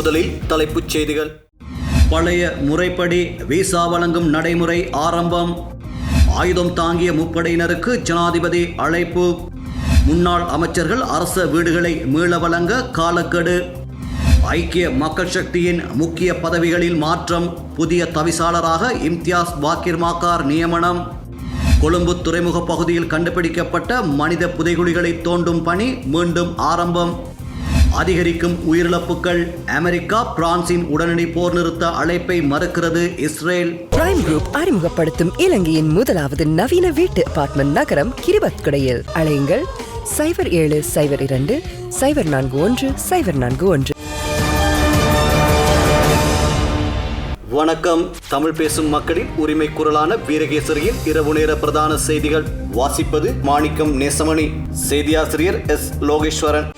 முதலில் தலைப்புச் செய்திகள். பழைய முறைப்படி விசா வழங்கும் நடைமுறை ஆரம்பம். ஆயுதம் தாங்கிய முப்படையினருக்கு ஜனாதிபதி அழைப்பு. முன்னாள் அமைச்சர்கள் அரச வீடுகளை மீள வழங்க காலக்கெடு. ஐக்கிய மக்கள் சக்தியின் முக்கிய பதவிகளில் மாற்றம் புதிய தவிசாளராக இம்தியாஸ் பாக்கிர்மாக்கார் நியமனம். கொழும்பு துறைமுக பகுதியில் கண்டுபிடிக்கப்பட்ட மனித புதைகுழிகளை தோண்டும் பணி மீண்டும் ஆரம்பம். அதிகரிக்கும் உயிரிழப்புகள் அமெரிக்கா பிரான்சின் உடனடி போர் நிறுத்த அழைப்பை மறுக்கிறது இஸ்ரேல். பிரைம் குரூப் அறிமுகப்படுத்தும் இலங்கையின் முதலாவது நவீன வீட்டு அபார்ட்மெண்ட் நகரம் கிரிபத்குடையில். அழையுங்கள் சைபர் ஏழு சைபர் இரண்டு சைபர் நான்கு ஒன்று சைபர் நான்கு ஒன்று. வணக்கம். தமிழ் பேசும் மக்களின் உரிமை குரலான வீரகேசரியின் இரவு நேர பிரதான செய்திகள். வாசிப்பது மாணிக்கம் நேசமணி. செய்தியாசிரியர் எஸ் லோகேஸ்வரன்.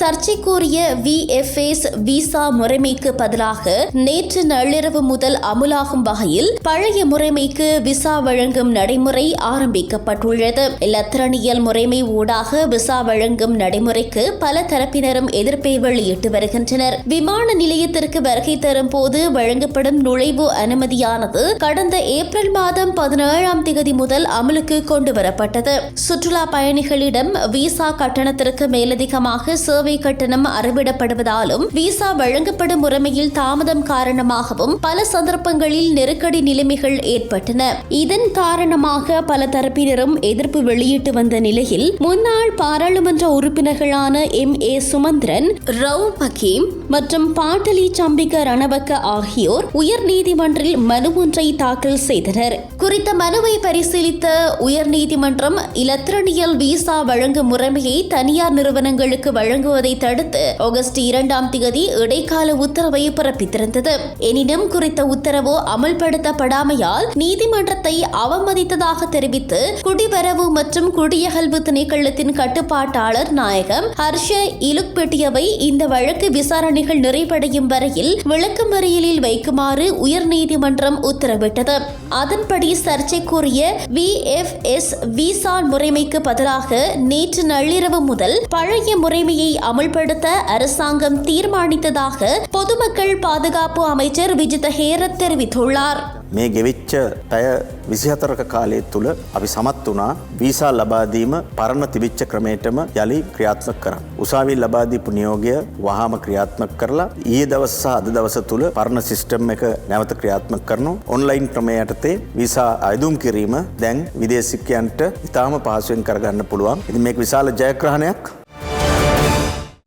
சர்ச்சைக்குரிய விஎஃப்எஸ் விசா முறைமைக்கு பதிலாக நேற்று நள்ளிரவு முதல் அமுலாகும் வகையில் பழைய முறைமைக்கு விசா வழங்கும் நடைமுறை ஆரம்பிக்கப்பட்டுள்ளது. இலத்திரனியல் முறைமை ஊடாக விசா வழங்கும் நடைமுறைக்கு பல தரப்பினரும் எதிர்ப்பை வெளியிட்டு வருகின்றனர். விமான நிலையத்திற்கு வருகை தரும் போது வழங்கப்படும் நுழைவு அனுமதியானது கடந்த ஏப்ரல் மாதம் பதினேழாம் தேதி முதல் அமலுக்கு கொண்டு வரப்பட்டது சுற்றுலா பயணிகளிடம் விசா கட்டணத்திற்கு மேலதிகமாக சேவை கட்டணம் அறவிடப்படுவதாலும் விசா வழங்கப்படும் முறைமையில் தாமதம் காரணமாகவும் பல சந்தர்ப்பங்களில் நெருக்கடி நிலைமைகள் ஏற்பட்டன. இதன் காரணமாக பல தரப்பினரும் எதிர்ப்பு வெளியிட்டு வந்த நிலையில் முன்னாள் பாராளுமன்ற உறுப்பினர்களான எம். ஏ. சுமந்திரன் ரவு பகீம் மற்றும் பாட்டலி சம்பிக ரணவக்க ஆகியோர் உயர்நீதிமன்றில் மனு ஒன்றை தாக்கல் செய்தனர். குறித்த மனுவை பரிசீலித்த உயர்நீதிமன்றம் இலத்திரனியல் விசா வழங்கும் முறைமையை தனியார் நிறுவனங்களுக்கு வழங்குவது வருவதை தடுத்து ஆகஸ்ட் இரண்டாம் தேதி இடைக்கால உத்தரவை பிறப்பித்திருந்தது. எனினும் குறித்த உத்தரவு அமல்படுத்தப்படாமையால் நீதிமன்றத்தை அவமதித்ததாக தெரிவித்து குடிவரவு மற்றும் குடியகல்வு திணைக்களத்தின் கட்டுப்பாட்டாளர் நாயகம் ஹர்ஷ இலுக்பெட்டியவை இந்த வழக்கு விசாரணைகள் நிறைவடையும் வரையில் விளக்கமறியலில் வைக்குமாறு உயர்நீதிமன்றம் உத்தரவிட்டது. அதன்படி சர்ச்சைக்குரிய வி எஃப் எஸ் விசா முறைமைக்கு பதிலாக நேற்று நள்ளிரவு முதல் பழைய முறைமையை அமல்படுத்த அரசாங்கம் தீர்மானித்ததாக பொதுமக்கள் பாதுகாப்பு அமைச்சர் விஜித ஹேரத் தெரிவித்துள்ளார் මේ ගෙවිච්ච පැය විසිහතරක කාලය තුළ අපි සමත් වනා වීසා ලබාදීම පරණ තිබිච්ච ක්‍රමේටම යළි ක්‍රියාත්මක කරන්න. උසාවී ලබාදීපු නියෝගය වහාම ක්‍රියාත්මක කරලා ඒ දවස් සහ අද දවස තුළ පරණ සිිස්ටම් එක නැවත ක්‍රියාත්මක කරනු ඔන්ලයින් ක්‍රමයටතේ විසා අයදුම් කිරීම දැන් විදේශිකයන්ට ඉතාම පහසුවෙන් කරගන්න පුළුවන්. ඉති මේක විශාල ජයග්‍රහණයක්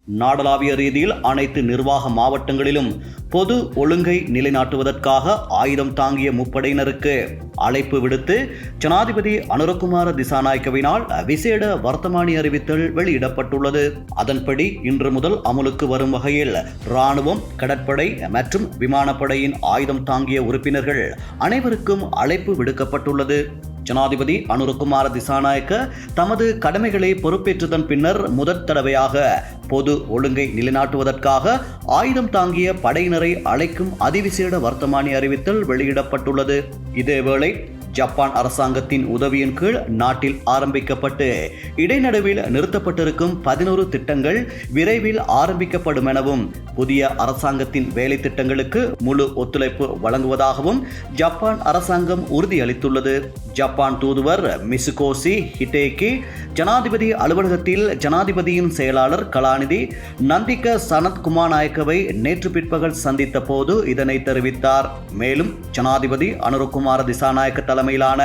நாடளாவிய ரீதியில் அனைத்து நிர்வாக மாவட்டங்களிலும் பொது ஒழுங்கை நிலைநாட்டுவதற்காக ஆயுதம் தாங்கிய முப்படையினருக்கு அழைப்பு விடுத்து ஜனாதிபதி அனுரகுமார திசாநாயக்கவினால் விசேட வர்த்தமானி அறிவித்தல் வெளியிடப்பட்டுள்ளது. அதன்படி இன்று முதல் அமலுக்கு வரும் வகையில் இராணுவம் கடற்படை மற்றும் விமானப்படையின் ஆயுதம் தாங்கிய உறுப்பினர்கள் அனைவருக்கும் அழைப்பு விடுக்கப்பட்டுள்ளது. ஜனாதிபதி அனுருகுமார திசாநாயக்க தமது கடமைகளை பொறுப்பேற்றதன் பின்னர் முதற் தடவையாக பொது ஒழுங்கை நிலைநாட்டுவதற்காக ஆயுதம் தாங்கிய படையினரை அழைக்கும் அதிவிசேட வர்த்தமானி அறிவித்தல் வெளியிடப்பட்டுள்ளது. இதேவேளை ஜப்பான் அரசாங்கத்தின் உதவியின் கீழ் நாட்டில் ஆரம்பிக்கப்பட்டு இடைநடுவில் நிறுத்தப்பட்டிருக்கும் பதினோரு திட்டங்கள் விரைவில் ஆரம்பிக்கப்படும் எனவும் புதிய அரசாங்கத்தின் வேலை திட்டங்களுக்கு முழு ஒத்துழைப்பு வழங்குவதாகவும் ஜப்பான் அரசாங்கம் உறுதியளித்துள்ளது. ஜப்பான் தூதுவர் மிசுகோசி ஹிட்டேகி ஜனாதிபதி அலுவலகத்தில் ஜனாதிபதியின் செயலாளர் கலாநிதி நந்திக சனத் குமார் நாயக்கவை நேற்று பிற்பகல் சந்தித்த போது இதனை தெரிவித்தார். மேலும் ஜனாதிபதி அனுரகுமார திசாநாயக்க தலைமையிலான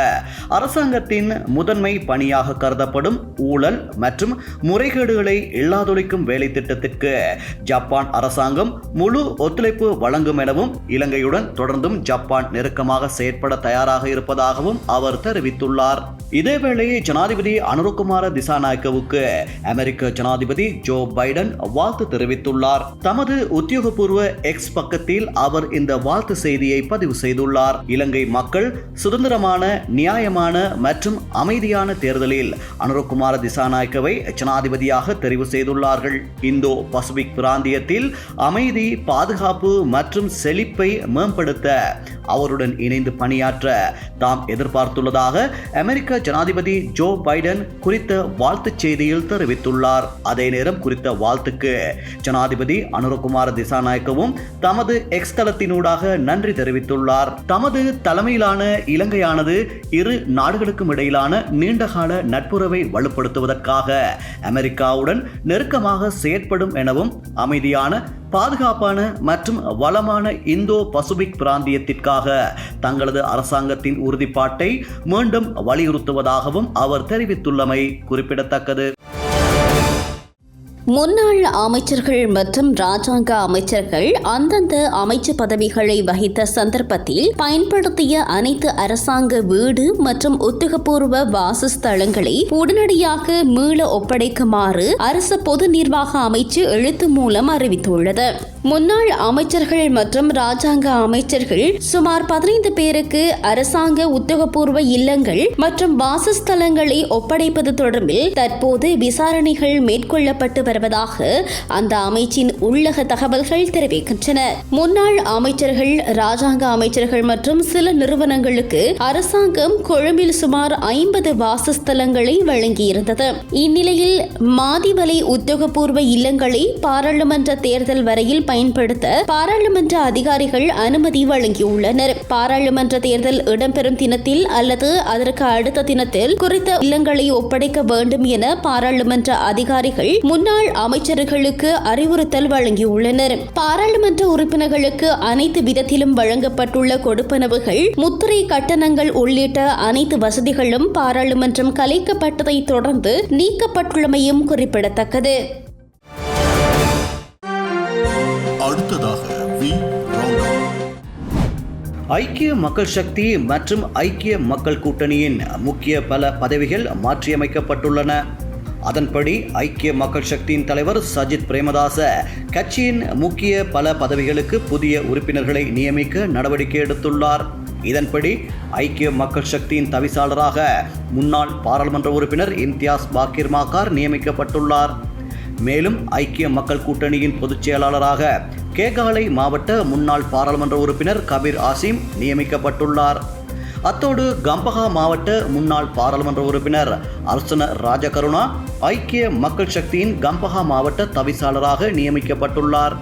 அரசாங்கத்தின் முதன்மை பணியாக கருதப்படும் ஊழல் மற்றும் முறைகேடுகளை இல்லாதொழிக்கும் வேலை திட்டத்திற்கு ஜப்பான் அரசாங்கம் முழு ஒத்துழைப்பு வழங்கும் எனவும் இலங்கையுடன் தொடர்ந்தும் ஜப்பான் நெருக்கமாக செயற்பட தயாராக இருப்பதாகவும் அவர் தெரிவித்துள்ளார். இதேவேளை ஜனாதிபதி அனுருகுமார திசாநாயக்கவுக்கு அமெரிக்க ஜனாதிபதி ஜோ பைடன் வாழ்த்து தெரிவித்துள்ளார். தமது உத்தியோகபூர்வ எக்ஸ் பக்கத்தில் அவர் இந்த வாழ்த்து செய்தியை பதிவு செய்துள்ளார். இலங்கை மக்கள் சுதந்திரமாக சுதந்திரமான நியாயமான மற்றும் அமைதியான தேர்தலில் அனுரகுமார திசாநாயக்கவை ஜனாதிபதியாக தெரிவு செய்துள்ளார்கள். இந்தோ பசிபிக் பிராந்தியத்தில் அமைதி பாதுகாப்பு மற்றும் செழிப்பை மேம்படுத்த அவருடன் இணைந்து பணியாற்ற தாம் எதிர்பார்த்துள்ளதாக அமெரிக்க ஜனாதிபதி ஜோ பைடன் குறித்த வாழ்த்துச் செய்தியில் தெரிவித்துள்ளார். அதே நேரம் குறித்த வாழ்த்துக்கு ஜனாதிபதி அனுரகுமார திசாநாயக்கவும் தமது எக்ஸ் தளத்தினூடாக நன்றி தெரிவித்துள்ளார். தமது தலைமையிலான இலங்கையான ஆனது இரு நாடுகளுக்கும் இடையிலான நீண்டகால நட்புறவை வலுப்படுத்துவதற்காக அமெரிக்காவுடன் நெருக்கமாக செயற்படும் எனவும் அமைதியான பாதுகாப்பான மற்றும் வளமான இந்தோ பசிபிக் பிராந்தியத்திற்காக தங்களது அரசாங்கத்தின் உறுதிப்பாட்டை மீண்டும் வலியுறுத்துவதாகவும் அவர் தெரிவித்துள்ளமை குறிப்பிடத்தக்கது. முன்னாள் அமைச்சர்கள் மற்றும் ராஜாங்க அமைச்சர்கள் அந்தந்த அமைச்சு பதவிகளை வகித்த சந்தர்ப்பத்தில் பயன்படுத்திய அனைத்து அரசாங்க வீடு மற்றும் உத்தியோகபூர்வ வாசஸ்தலங்களை உடனடியாக மீள ஒப்படைக்குமாறு அரசு பொது நிர்வாக அமைச்சு எழுத்து மூலம் அறிவித்துள்ளது. முன்னாள் அமைச்சர்கள் மற்றும் ராஜாங்க அமைச்சர்கள் சுமார் பதினைந்து பேருக்கு அரசாங்க உத்தியோகபூர்வ இல்லங்கள் மற்றும் வாசஸ்தலங்களை ஒப்படைப்பது தொடர்பில் தற்போது விசாரணைகள் மேற்கொள்ளப்பட்டு வருவதாக அந்த அமைச்சின் உள்ளக தகவல்கள் தெரிவிக்கின்றன. முன்னாள் அமைச்சர்கள் ராஜாங்க அமைச்சர்கள் மற்றும் சில நிறுவனங்களுக்கு அரசாங்கம் கொழும்பில் சுமார் ஐம்பது வாசஸ்தலங்களை வழங்கியிருந்தது. இந்நிலையில் மாதிவலை உத்தியோகபூர்வ இல்லங்களை பாராளுமன்ற தேர்தல் வரையில் பயன்படுத்த பாராளுமன்ற அதிகாரிகள் அனுமதி வழங்கியுள்ளனர். பாராளுமன்ற தேர்தல் இடம்பெறும் தினத்தில் அல்லது அதற்கு அடுத்த தினத்தில் குறித்த இல்லங்களை ஒப்படைக்க வேண்டும் என பாராளுமன்ற அதிகாரிகள் முன்னாள் அமைச்சர்களுக்கு அறிவுறுத்தல் வழங்கியுள்ளனர். பாராளுமன்ற உறுப்பினர்களுக்கு அனைத்து விதத்திலும் வழங்கப்பட்டுள்ள கொடுப்பனவுகள் முத்திரை கட்டணங்கள் உள்ளிட்ட அனைத்து வசதிகளும் பாராளுமன்றம் கலைக்கப்பட்டதை தொடர்ந்து நீக்கப்பட்டுள்ளமையும் குறிப்பிடத்தக்கது. அடுத்ததாக வி. ரவுண்ட் ஐக்கிய மக்கள் சக்தி மற்றும் ஐக்கிய மக்கள் கூட்டணியின் முக்கிய பல பதவிகள் மாற்றியமைக்கப்பட்டுள்ளன. அதன்படி ஐக்கிய மக்கள் சக்தியின் தலைவர் சஜித் பிரேமதாச கட்சியின் முக்கிய பல பதவிகளுக்கு புதிய உறுப்பினர்களை நியமிக்க நடவடிக்கை எடுத்துள்ளார். இதன்படி ஐக்கிய மக்கள் சக்தியின் தவிசாளராக முன்னாள் பாராளுமன்ற உறுப்பினர் இம்தியாஸ் பாக்கிர் மாக்கார் நியமிக்கப்பட்டுள்ளார். மேலும் ஐக்கிய மக்கள் கூட்டணியின் பொதுச் செயலாளராக கேகாலை மாவட்ட முன்னாள் பாராளுமன்ற உறுப்பினர் கபீர் ஆசிம் நியமிக்கப்பட்டுள்ளார். அத்தோடு கம்பஹா மாவட்ட முன்னாள் பாராளுமன்ற உறுப்பினர் அர்ச்சன ராஜகருணா ஐக்கிய மக்கள் சக்தியின் கம்பஹா மாவட்ட தவிசாளராக நியமிக்கப்பட்டுள்ளார்.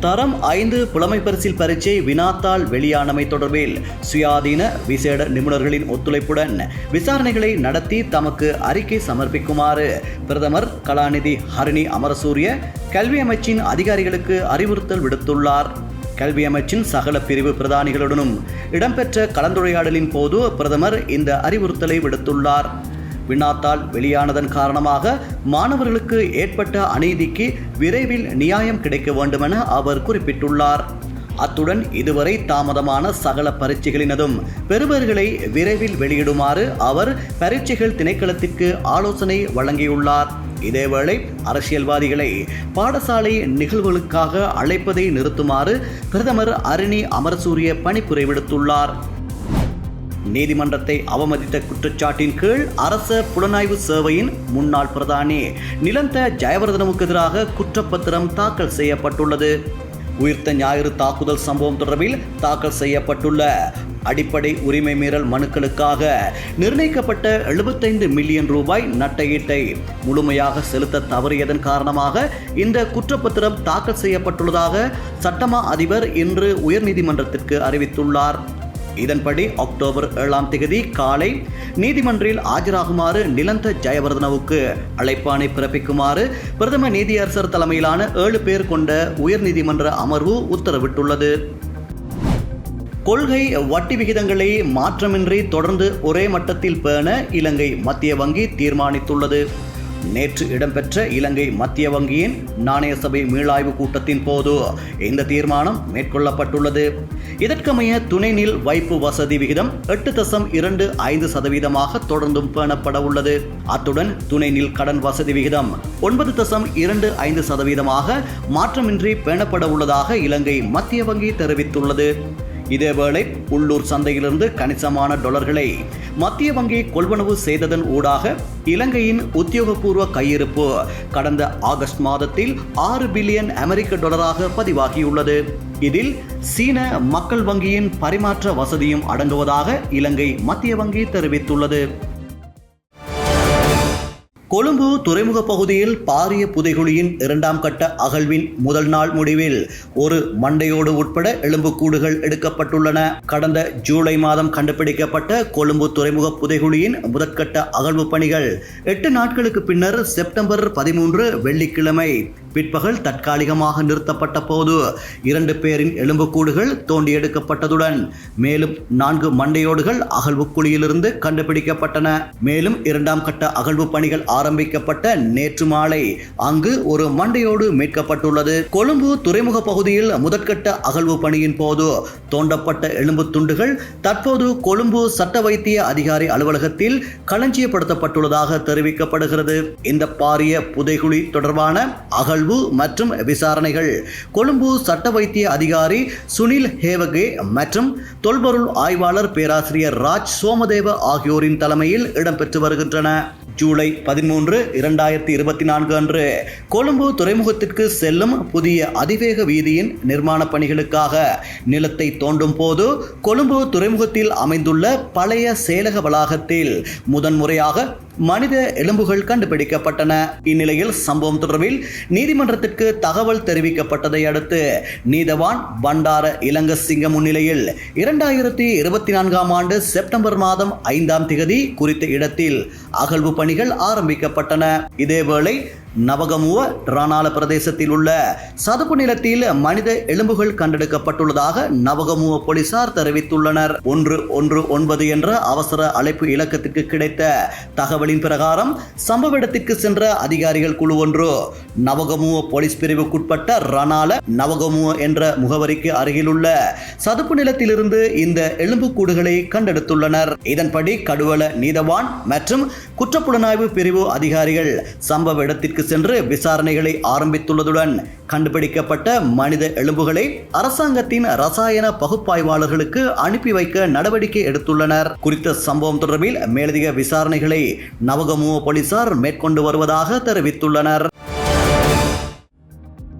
தரம் ஐந்து புலமை பரிசில் பரீட்சை வினாத்தாள் வெளியானமை தொடர்பில் சுயாதீன விசேட நிபுணர்களின் ஒத்துழைப்புடன் விசாரணைகளை நடத்தி தமக்கு அறிக்கை சமர்ப்பிக்குமாறு பிரதமர் கலாநிதி ஹரிணி அமரசூரிய கல்வி அமைச்சின் அதிகாரிகளுக்கு அறிவுறுத்தல் விடுத்துள்ளார். கல்வி அமைச்சின் சகல பிரிவு பிரதானிகளுடனும் இடம்பெற்ற கலந்துரையாடலின் போது பிரதமர் இந்த அறிவுறுத்தலை விடுத்துள்ளார். வினாத்தால் வெளியானதன் காரணமாக மாணவர்களுக்கு ஏற்பட்ட அநீதிக்கு விரைவில் நியாயம் கிடைக்க வேண்டுமென அவர் குறிப்பிட்டுள்ளார். அத்துடன் இதுவரை தாமதமான சகல பரீட்சைகளினதும் பெறுபர்களை விரைவில் வெளியிடுமாறு அவர் பரீட்சைகள் திணைக்களத்திற்கு ஆலோசனை வழங்கியுள்ளார். இதேவேளை அரசியல்வாதிகளை பாடசாலை நிகழ்வுகளுக்காக அழைப்பதை நிறுத்துமாறு பிரதமர் அருணி அமரசூரிய பணிப்புரை விடுத்துள்ளார் நீதிமன்றத்தை அவமதித்த குற்றச்சாட்டின் கீழ் அரச புலனாய்வு சேவையின் முன்னாள் பிரதானி நிலந்த ஜெயவர்தனவுக்கு எதிராக குற்றப்பத்திரம் தாக்கல் செய்யப்பட்டுள்ளது. உயிர்த்த ஞாயிறு தாக்குதல் சம்பவம் தொடர்பில் தாக்கல் செய்யப்பட்டுள்ள அடிப்படை உரிமை மீறல் மனுக்களுக்காக நிர்ணயிக்கப்பட்ட 75 மில்லியன் ரூபாய் நட்டஈட்டை முழுமையாக செலுத்த தவறியதன் காரணமாக இந்த குற்றப்பத்திரம் தாக்கல் செய்யப்பட்டுள்ளதாக சட்டமா அதிபர் இன்று உயர்நீதிமன்றத்திற்கு அறிவித்துள்ளார். இதன்படி அக்டோபர் ஏழாம் தேதி காலை நீதிமன்றில் ஆஜராகுமாறு நிலந்த ஜெயவர்தனவுக்கு அழைப்பானை பிறப்பிக்குமாறு பிரதம நீதியரசர் தலைமையிலான ஏழு பேர் கொண்ட உயர்நீதிமன்ற அமர்வு உத்தரவிட்டுள்ளது. கொள்கை வட்டி விகிதங்களை மாற்றமின்றி தொடர்ந்து ஒரே மட்டத்தில் பேண இலங்கை மத்திய வங்கி தீர்மானித்துள்ளது. நேற்று இடம்பெற்ற இலங்கை மத்திய வங்கியின் நாணய சபை மீளாய்வு கூட்டத்தின் போது இந்த தீர்மானம் மேற்கொள்ளப்பட்டுள்ளது. இதற்கமைய துணைநில் வைப்பு வசதி விகிதம் எட்டு தசம் இரண்டு ஐந்து சதவீதமாக தொடர்ந்தும் பேணப்பட உள்ளது. அத்துடன் துணைநில் கடன் வசதி விகிதம் ஒன்பது தசம் இரண்டு ஐந்து சதவீதமாக மாற்றமின்றி பேணப்பட உள்ளதாக இலங்கை மத்திய வங்கி தெரிவித்துள்ளது. இதேவேளை உள்ளூர் சந்தையிலிருந்து கணிசமான டாலர்களை மத்திய வங்கி கொள்வனவு செய்ததன் ஊடாக இலங்கையின் உத்தியோகபூர்வ கையிருப்பு கடந்த ஆகஸ்ட் மாதத்தில் ஆறு பில்லியன் அமெரிக்க டாலராக பதிவாகியுள்ளது. இதில் சீன மக்கள் வங்கியின் பரிமாற்ற வசதியும் அடங்குவதாக இலங்கை மத்திய வங்கி தெரிவித்துள்ளது. கொழும்பு துறைமுக பகுதியில் பாரிய புதைகுழியின் இரண்டாம் கட்ட அகழ்வின் முதல் நாள் முடிவில் ஒரு மண்டையோடு உட்பட எலும்புக்கூடுகள் எடுக்கப்பட்டுள்ளன. கடந்த ஜூலை மாதம் கண்டுபிடிக்கப்பட்ட கொழும்பு துறைமுக புதைகுழியின் முதற்கட்ட அகழ்வு பணிகள் எட்டு நாட்களுக்கு பின்னர் செப்டம்பர் பதிமூன்று வெள்ளிக்கிழமை பிற்பகல் தற்காலிகமாக நிறுத்தப்பட்ட போது இரண்டு பேரின் எலும்புக்கூடுகள் தோண்டி எடுக்கப்பட்டதுடன் மேலும் நான்கு மண்டையோடுகள் அகழ்வு குழியிலிருந்து கண்டுபிடிக்கப்பட்டன. மேலும் இரண்டாம் கட்ட அகழ்வு பணிகள் ஆரம்பிக்கப்பட்ட நேற்று மாலை அங்கு ஒரு மண்டையோடு மீட்கப்பட்டுள்ளது. கொழும்பு துறைமுக பகுதியில் முதற்கட்ட அகழ்வு பணியின் போது தோண்டப்பட்ட எலும்பு துண்டுகள் தற்போது கொழும்பு சட்ட வைத்திய அதிகாரி அலுவலகத்தில் களஞ்சியப்படுத்தப்பட்டுள்ளதாக தெரிவிக்கப்படுகிறது. இந்த பாரிய புதைகுழி தொடர்பான அகழ்வு மற்றும் விசாரணைகள் கொழும்பு சட்ட வைத்திய அதிகாரி சுனில் ஹேவகே மற்றும் தொல்பொருள் ஆய்வாளர் பேராசிரியர் ராஜ் சோமதேவ ஆகியோரின் தலைமையில் இடம்பெற்று வருகின்றன. ஜூலை பதிமூன்று இரண்டாயிரத்தி இருபத்தி நான்கு அன்று கொழும்பு துறைமுகத்திற்கு செல்லும் புதிய அதிவேக வீதியின் நிர்மாணப் பணிகளுக்காக நிலத்தை தோண்டும் போது கொழும்பு துறைமுகத்தில் அமைந்துள்ள பழைய செயலக வளாகத்தில் முதன்முறையாக மனித எலும்புகள் கண்டுபிடிக்கப்பட்டன. இந்நிலையில் சம்பவம் தொடர்பில் நீதிமன்றத்திற்கு தகவல் தெரிவிக்கப்பட்டதை அடுத்து நீதவான் பண்டார இலங்க சிங்க முன்னிலையில் இரண்டாயிரத்தி இருபத்தி நான்காம் ஆண்டு செப்டம்பர் மாதம் ஐந்தாம் திகதி குறித்த இடத்தில் அகழ்வு பணிகள் ஆரம்பிக்கப்பட்டன. இதேவேளை நவகமுவ ராணால பிரதேசத்தில் உள்ள சதுப்பு நிலத்தில் மனித எலும்புகள் கண்டெடுக்கப்பட்டுள்ளதாக நவகமுவ போலீசார் தெரிவித்துள்ளனர். ஒன்று ஒன்று ஒன்பது என்ற அவசர அழைப்பு இலக்கத்துக்கு கிடைத்த தகவலின் பிரகாரம் சம்பவ இடத்துக்கு சென்ற அதிகாரிகள் குழு ஒன்று. நவகமுவ போலீஸ் பிரிவுக்குட்பட்ட ரணால நவகமுவ என்ற முகவரிக்கு அருகிலுள்ள சதுப்பு நிலத்திலிருந்து இந்த எலும்புக்கூடுகளை கண்டெடுத்துள்ளனர். இதன்படி கடுவல நீதவான் மற்றும் குற்றப்புலனாய்வு பிரிவு அதிகாரிகள் சம்பவ இடத்திற்கு சென்று விசாரணைகளை ஆரம்பித்துள்ளதுடன் கண்டுபிடிக்கப்பட்ட மனித எலும்புகளை அரசாங்கத்தின் ரசாயன பகுப்பாய்வாளர்களுக்கு அனுப்பி வைக்க நடவடிக்கை எடுத்துள்ளனர். குறித்த சம்பவம் தொடர்பில் மேலதிக விசாரணைகளை நவகமுவ போலீசார் மேற்கொண்டு வருவதாக தெரிவித்துள்ளனர்.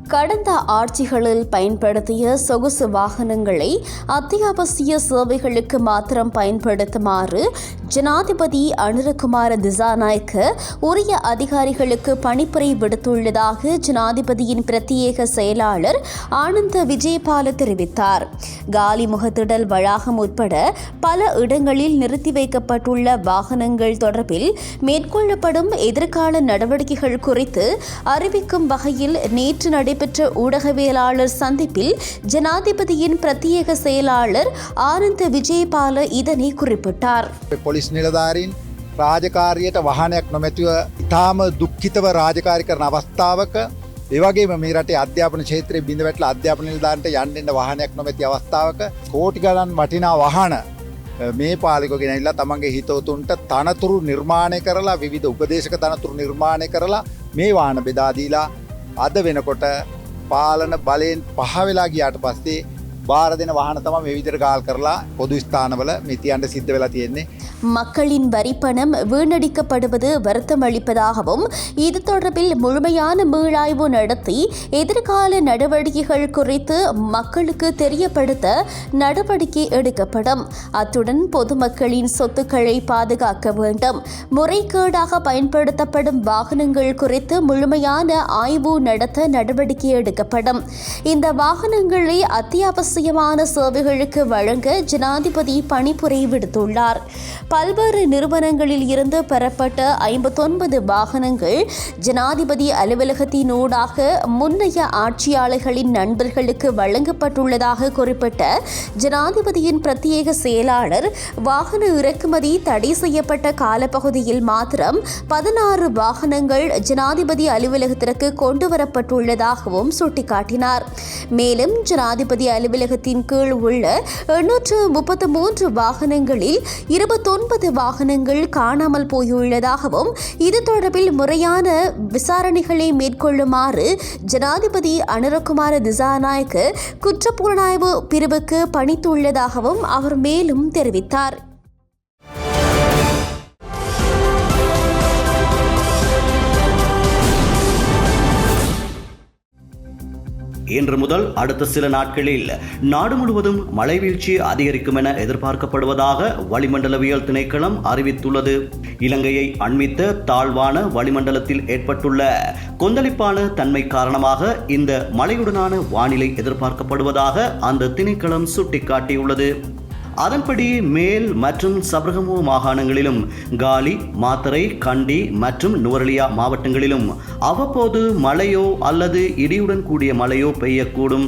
கடந்த ஆட்சிகளில் பயன்படுத்திய சொகுசு வாகனங்களை அத்தியாவசிய சேவைகளுக்கு மாத்திரம் பயன்படுத்துமாறு ஜனாதிபதி அனுரகுமார திசாநாயக்க உரிய அதிகாரிகளுக்கு பணிப்புரை விடுத்துள்ளதாக ஜனாதிபதியின் பிரத்யேக செயலாளர் ஆனந்த விஜயபால தெரிவித்தார். காலி முகத்திடல் வளாகம் உட்பட பல இடங்களில் நிறுத்தி வைக்கப்பட்டுள்ள வாகனங்கள் தொடர்பில் மேற்கொள்ளப்படும் எதிர்கால நடவடிக்கைகள் குறித்து அறிவிக்கும் வகையில் நேற்று நடைபெற்ற ஊடகவியலாளர் சந்திப்பில் ஜனாதிபதியின் பிரத்யேக செயலாளர் ஆனந்த விஜயபால இதனை குறிப்பிட்டார் පොලිස් නිලධාරීන් රාජකාරියට වහනයක් නොමැතිව ඉතාම දුක්ඛිතව රාජකාරි කරන අවස්ථාවක ඒවගේ මේ රටේ අධ්‍යාපන ක්ෂේත්‍රයේ බිඳ වැටලා අධ්‍යාපන නිලධාරීන්ට යන්න එන්න වාහනයක් නොමැති අවස්ථාවක කෝටි ගණන් වටිනා වහන මේ පාලික ගෙනල්ලා තමන්ගේ හිතවතුන්ට තනතුරු නිර්මාණය කරලා විවිධ උපදේශක තනතුරු නිර්මාණය කරලා මේ වාහන බෙදාදීලා අද වෙනකොට පාලන බලයෙන් පහවෙලා ගියාට පස්සේ බාර දෙන වහන තම මේ විදිහට ගාල් කරලා පොදු ස්ථානවල මිතියන්ට සිද්ධ වෙලා තියෙන්නේ மக்களின் வரிப்பணம் வீணடிக்கப்படுவது வருத்தம் அளிப்பதாகவும் இது தொடர்பில் முழுமையான மீளாய்வு நடத்தி எதிர்கால நடவடிக்கைகள் குறித்து மக்களுக்கு தெரியப்படுத்த நடவடிக்கை எடுக்கப்படும் அத்துடன் பொதுமக்களின் சொத்துக்களை பாதுகாக்க வேண்டும் முறைகேடாக பயன்படுத்தப்படும் வாகனங்கள் குறித்து முழுமையான ஆய்வு நடத்த நடவடிக்கை எடுக்கப்படும் இந்த வாகனங்களை அவசியமான சேவைகளுக்கு வழங்க ஜனாதிபதி பணிப்புரை விடுத்துள்ளார். பல்வேறு நிறுவனங்களில் இருந்து பெறப்பட்ட ஐம்பத்தொன்பது வாகனங்கள் ஜனாதிபதி அலுவலகத்தினூடாக முன்னைய ஆட்சியாளர்களின் நண்பர்களுக்கு வழங்கப்பட்டுள்ளதாக குறிப்பிட்ட ஜனாதிபதியின் பிரத்யேக செயலாளர் வாகன இறக்குமதி தடை செய்யப்பட்ட காலப்பகுதியில் மாத்திரம் பதினாறு வாகனங்கள் ஜனாதிபதி அலுவலகத்திற்கு கொண்டு வரப்பட்டுள்ளதாகவும் சுட்டிக்காட்டினார். மேலும் ஜனாதிபதி அலுவலக அலுவலகத்தின் கீழ் உள்ள எண்ணூற்று முப்பத்து மூன்று வாகனங்களில் இருபத்தொன்பது வாகனங்கள் காணாமல் போயுள்ளதாகவும் இது தொடர்பில் முறையான விசாரணைகளை மேற்கொள்ளுமாறு ஜனாதிபதி அனுரகுமார திசாநாயக்கு குற்றப்புலனாய்வு பிரிவுக்கு பணித்துள்ளதாகவும் அவர் மேலும் தெரிவித்தார். இன்று முதல் அடுத்த சில நாட்களில் நாடு முழுவதும் மழை வீழ்ச்சி அதிகரிக்கும் என எதிர்பார்க்கப்படுவதாக வளிமண்டலவியல் திணைக்களம் அறிவித்துள்ளது. இலங்கையை அண்மித்த தாழ்வான வளிமண்டலத்தில் ஏற்பட்டுள்ள கொந்தளிப்பான தன்மை காரணமாக இந்த மழையுடனான வானிலை எதிர்பார்க்கப்படுவதாக அந்த திணைக்களம் சுட்டிக்காட்டியுள்ளது. அதன்படி மேல் மற்றும் சபரகமு மாகாணங்களிலும் காலி மாத்தரை கண்டி மற்றும் நுவரலியா மாவட்டங்களிலும் அவ்வப்போது மழையோ அல்லது இடியுடன் கூடிய மழையோ பெய்யக்கூடும்.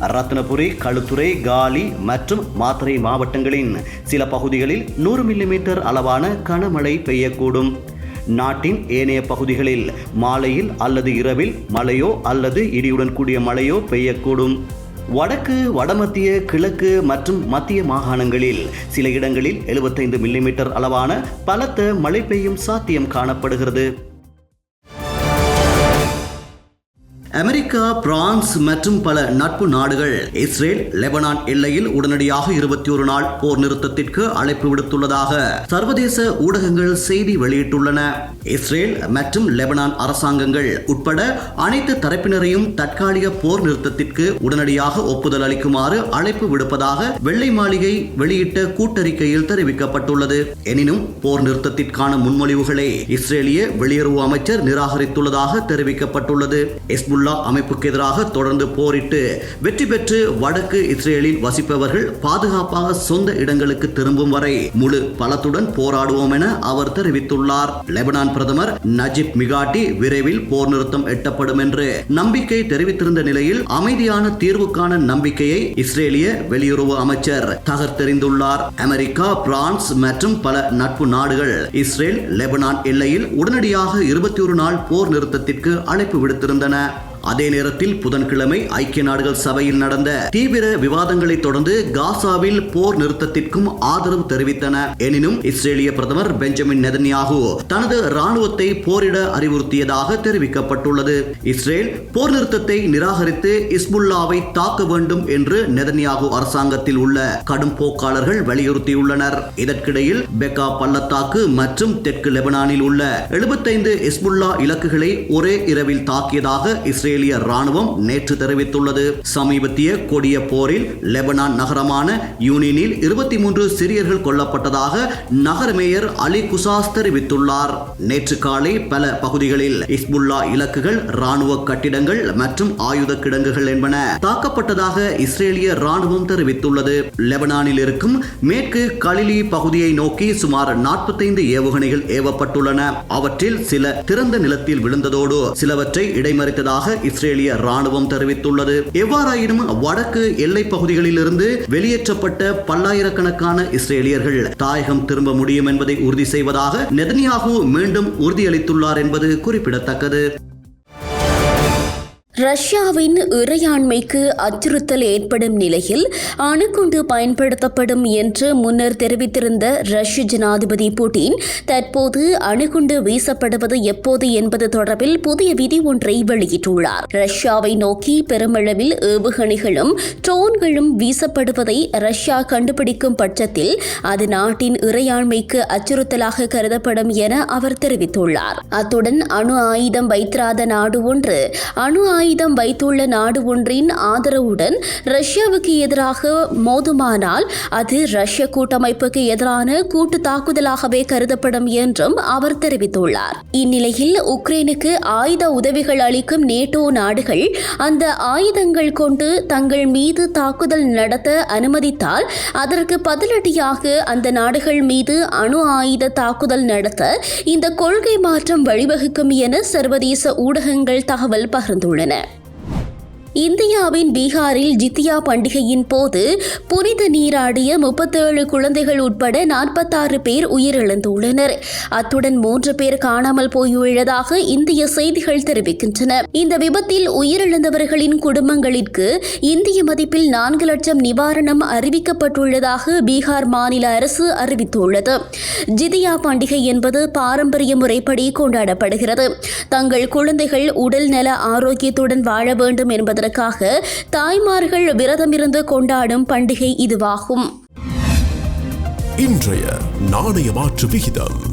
ரத்னபுரி களுத்துறை காலி மற்றும் மாத்தரை மாவட்டங்களின் சில பகுதிகளில் நூறு மில்லிமீட்டர் அளவான கனமழை பெய்யக்கூடும். நாட்டின் ஏனைய பகுதிகளில் மாலையில் அல்லது இரவில் மழையோ அல்லது இடியுடன் கூடிய மழையோ பெய்யக்கூடும். வடக்கு வடமத்திய கிழக்கு மற்றும் மத்திய மாகாணங்களில் சில இடங்களில் 75 மில்லிமீட்டர் அளவான பலத்த மழை பெய்யும் சாத்தியம் காணப்படுகிறது. அமெரிக்கா பிரான்ஸ் மற்றும் பல நட்பு நாடுகள் இஸ்ரேல் லெபனான் எல்லையில் உடனடியாக இருபத்தி ஒரு நாள் போர் நிறுத்தத்திற்கு அழைப்பு விடுத்துள்ளதாக சர்வதேச ஊடகங்கள் செய்தி வெளியிட்டுள்ளன. இஸ்ரேல் மற்றும் லெபனான் அரசாங்கங்கள் உட்பட அனைத்து தரப்பினரையும் தற்காலிக போர் நிறுத்தத்திற்கு உடனடியாக ஒப்புதல் அளிக்குமாறு அழைப்பு விடுப்பதாக வெள்ளை மாளிகை வெளியிட்ட கூட்டறிக்கையில் தெரிவிக்கப்பட்டுள்ளது. எனினும் போர் நிறுத்தத்திற்கான முன்மொழிவுகளை இஸ்ரேலிய வெளியுறவு அமைச்சர் நிராகரித்துள்ளதாக தெரிவிக்கப்பட்டுள்ளது. ஹிஸ்புல்லா அமைப்புக்கு எதிராக தொடர்ந்து போரிட்டு வெற்றி பெற்று வடக்கு இஸ்ரேலில் வசிப்பவர்கள் பாதுகாப்பாக சொந்த இடங்களுக்கு திரும்பும் வரை முழு பலத்துடன் போராடுவோம் என அவர் தெரிவித்துள்ளார். லெபனான் பிரதமர் நஜிப் மிகாட்டி விரைவில் போர் நிறுத்தம் எட்டப்படும் என்று நம்பிக்கை தெரிவித்திருந்த நிலையில் அமைதியான தீர்வுக்கான நம்பிக்கையை இஸ்ரேலிய வெளியுறவு அமைச்சர் தகர்த்தெறிந்துள்ளார் அமெரிக்கா பிரான்ஸ் மற்றும் பல நட்பு நாடுகள் இஸ்ரேல் லெபனான் எல்லையில் உடனடியாக இருபத்தி ஒரு நாள் போர் நிறுத்தத்திற்கு அழைப்பு விடுத்திருந்தன. அதே நேரத்தில் புதன்கிழமை ஐக்கிய நாடுகள் சபையில் நடந்த தீவிர விவாதங்களை தொடர்ந்து காசாவில் போர் நிறுத்தத்திற்கும் ஆதரவு தெரிவித்தன. எனினும் இஸ்ரேலிய பிரதமர் பெஞ்சமின் நெதன்யாகு தனது ராணுவத்தை போரிட அறிவுறுத்தியதாக தெரிவிக்கப்பட்டுள்ளது. இஸ்ரேல் போர் நிறுத்தத்தை நிராகரித்து இஸ்புல்லாவை தாக்க வேண்டும் என்று நெதன்யாகு அரசாங்கத்தில் உள்ள கடும் போக்காளர்கள் வலியுறுத்தியுள்ளனர். இதற்கிடையில் பெக்கா பள்ளத்தாக்கு மற்றும் தெற்கு லெபனானில் உள்ள 75 இஸ்புல்லா இலக்குகளை ஒரே இரவில் தாக்கியதாக இஸ்ரேல் இஸ்ரேலிய ராணுவம் நேற்று தெரிவித்துள்ளது. சமீபத்திய கொடிய போரில் லெபனான் நகரமான யூனியனில் இருபத்தி மூன்று சிரியர்கள் கொல்லப்பட்டதாக நகர மேயர் அலி குசாஸ் தெரிவித்துள்ளார். நேற்று காலை பல பகுதிகளில் இஸ்புல்லா இலக்குகள் ராணுவ கட்டிடங்கள் மற்றும் ஆயுத கிடங்குகள் என்பன தாக்கப்பட்டதாக இஸ்ரேலிய ராணுவம் தெரிவித்துள்ளது. லெபனானில் இருக்கும் மேற்கு கலிலி பகுதியை நோக்கி சுமார் 45 ஏவுகணைகள் ஏவப்பட்டுள்ளன. அவற்றில் சில திறந்த நிலத்தில் விழுந்ததோடு சிலவற்றை இடைமறித்ததாக இஸ்ரேலிய ராணுவம் தெரிவித்துள்ளது. எவ்வாறாயினும் வடக்கு எல்லை பகுதிகளிலிருந்து வெளியேற்றப்பட்ட பல்லாயிரக்கணக்கான இஸ்ரேலியர்கள் தாயகம் திரும்ப முடியும் என்பதை உறுதி செய்வதாக நெதன்யாகு மீண்டும் உறுதியளித்துள்ளார் என்பது குறிப்பிடத்தக்கது. ரஷ்யாவின் இறையாண்மைக்கு அச்சுறுத்தல் ஏற்படும் நிலையில் அணுகுண்டு பயன்படுத்தப்படும் என்று முன்னர் தெரிவித்திருந்த ரஷ்ய ஜனாதிபதி புட்டின் தற்போது அணுகுண்டு வீசப்படுவது எப்போது என்பது தொடர்பில் புதிய விதி ஒன்றை வெளியிட்டுள்ளார். ரஷ்யாவை நோக்கி பெருமளவில் ஏவுகணைகளும் ட்ரோன்களும் வீசப்படுவதை ரஷ்யா கண்டுபிடிக்கும் பட்சத்தில் அது நாட்டின் இறையாண்மைக்கு அச்சுறுத்தலாக கருதப்படும் என அவர் தெரிவித்துள்ளார். அத்துடன் அணு ஆயுதம் வைத்திராத நாடு ஒன்று அணு ஆயுத ஆயுதம் வைத்துள்ள நாடு ஒன்றின் ஆதரவுடன் ரஷ்யாவுக்கு எதிராக மோதுமானால் அது ரஷ்ய கூட்டமைப்புக்கு எதிரான கூட்டு தாக்குதலாகவே கருதப்படும் என்றும் அவர் தெரிவித்துள்ளார். இந்நிலையில் உக்ரைனுக்கு ஆயுத உதவிகள் அளிக்கும் நேட்டோ நாடுகள் அந்த ஆயுதங்கள் கொண்டு தங்கள் மீது தாக்குதல் நடத்த அனுமதித்தால் அதற்கு பதிலடியாக அந்த நாடுகள் மீது அணு ஆயுத தாக்குதல் நடத்த இந்த கொள்கை மாற்றம் வழிவகுக்கும் என சர்வதேச ஊடகங்கள் தகவல் பகிர்ந்துள்ளன. で இந்தியாவின் பீகாரில் ஜித்தியா பண்டிகையின் போது புனித நீராடிய முப்பத்தேழு குழந்தைகள் உட்பட நாற்பத்தாறு பேர் உயிரிழந்துள்ளனர். அத்துடன் மூன்று பேர் காணாமல் போயுள்ளதாக இந்திய செய்திகள் தெரிவிக்கின்றன. இந்த விபத்தில் உயிரிழந்தவர்களின் குடும்பங்களிற்கு இந்திய மதிப்பில் நான்கு லட்சம் நிவாரணம் அறிவிக்கப்பட்டுள்ளதாக பீகார் மாநில அரசு அறிவித்துள்ளது. ஜிதியா பண்டிகை என்பது பாரம்பரிய முறைப்படி கொண்டாடப்படுகிறது. தங்கள் குழந்தைகள் உடல் நல ஆரோக்கியத்துடன் வாழ வேண்டும் என்பதற்காக தாய்மார்கள் விரதமிருந்து கொண்டாடும் பண்டிகை இதுவாகும். இன்றைய நாணய மாற்று விகிதம்.